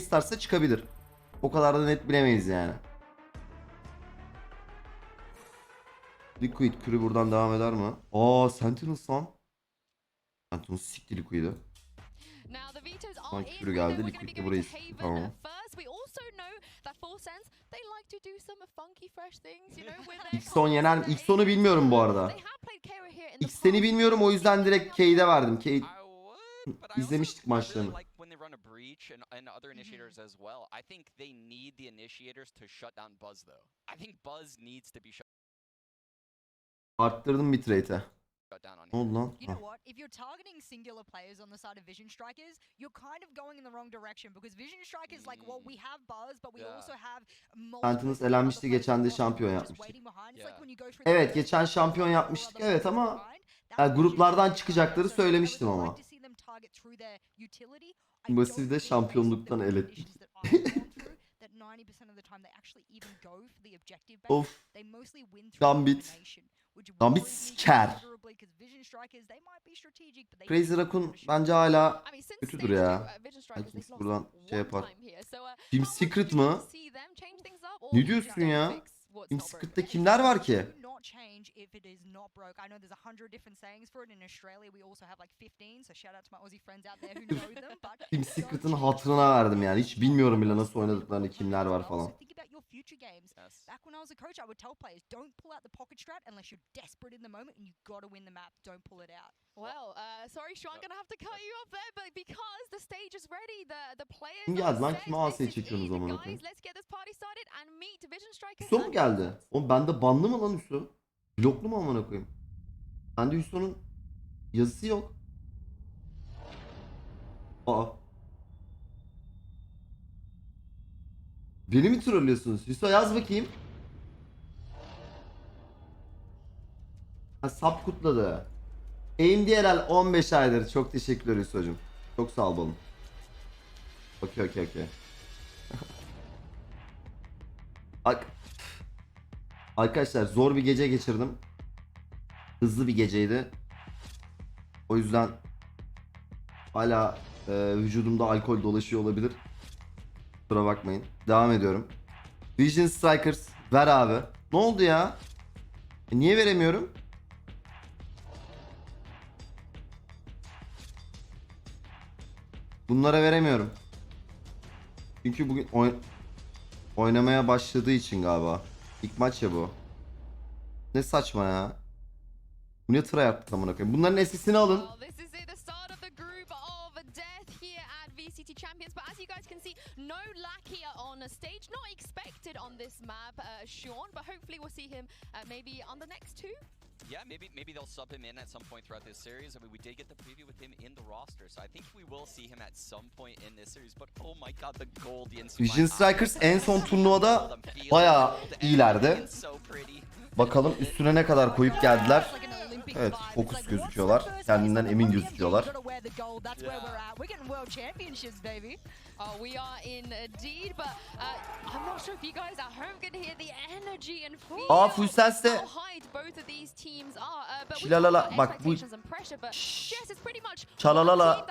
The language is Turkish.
Star'sa çıkabilir. O kadar da net bilemeyiz yani. Liquid Crew buradan devam eder mi? Aa Sentinels lan. Sentinels sikti Liquid'i. Biri We geldi, Liquid de burayı sikti, tamam. their Xon yener mi? Xon'u their bilmiyorum bu arada. X'eni past. bilmiyorum o yüzden direkt K'de verdim. K I would, but I also İzlemiştik maçlarını. Breach and, and other initiators as well. I think they need the initiators to shut down Buzz though. I think Buzz needs to be shut Arttırdım bitrate'e. down on Ne oldu lan? You know what? If you're targeting singular players on the side of Vision Strikers, you're kind of going in the wrong direction because Vision Strikers, like, well, we have Buzz, but we Yeah. also have multiple other elenmişti, geçen de şampiyon just yapmıştık. waiting behind. It's like Yeah. when you go through Evet, geçen şampiyon yapmıştık, other evet players ama behind. That ya Vision gruplardan Strikers çıkacakları so I would söylemiştim like ama. to see them target through their utility. I Basit'i don't de şampiyonluktan that 90% of Gambit. Gambit siker. Crazy Raccoon bence hala kötüdür ya. uh, they've buradan şey yapar. uh, Team much Secret mı? Ne diyorsun ya? Team? Secret'te kimler var ki? Not change if it is not broke. I know there's a hundred different sayings for it. In Australia, we also have like 15. So shout out to my Aussie friends out there who know them. But Team Secret'ın hatırına verdim yani. Hiç bilmiyorum bile nasıl oynadıklarını, kimler var falan. So think about your future games. Yes. Back when I was a coach, I would tell players, don't pull out the pocket strat unless you're desperate in the moment and you got to win the map. Don't pull it out. Well, uh, sorry, Sean, Yep. gonna have to cut you off there, but because the stage is ready, the the players çekiyorsunuz it, amına guys. Let's get this party started and meet Vision Strikers. Hüso mu geldi? Oğlum bende banlı mı lan Hüso? Bloklu mu amına koyayım? Bende Hüso'nun yazısı yok. Aa. Beni mi trollüyorsunuz? Hüso yaz bakayım. Ha, sap kutladı. Aim DLL 15 aydır. Çok teşekkürler Hüso'cum. Çok sağ ol balım. Okey okey okey. Arkadaşlar zor bir gece geçirdim. Hızlı bir geceydi. O yüzden hala e, vücudumda alkol dolaşıyor olabilir. Kusura bakmayın. Devam ediyorum. Vision Strikers ver abi. Ne oldu ya? E, niye veremiyorum? Bunlara veremiyorum. Çünkü bugün oyn- oynamaya başladığı için galiba. İlk maç ya bu. Ne saçma ya. Bu ne tıra yaptı amına koyayım. Bunların SS'ini alın. No lack here on the stage. Not expected on this map, uh, Sean. But hopefully we'll see him uh, maybe on the next two. Yeah, maybe maybe they'll sub him in at some point throughout this series. I mean, we did get the preview with him in the roster, so I think we will see him at some point in this series. But oh my god, the gold Vision Strikers en son turnuvada bayağı iyilerdi. Bakalım üstüne ne kadar koyup geldiler. Evet, fokus gözüküyorlar. Kendinden emin gözüküyorlar. You gotta wear the gold. That's where Yeah. we're at. We're getting world championships, baby. We are indeed, but I'm not sure if you guys at home can hear the energy and feel Aa Full Sense de Şilalala, bak bu- much Çalalala.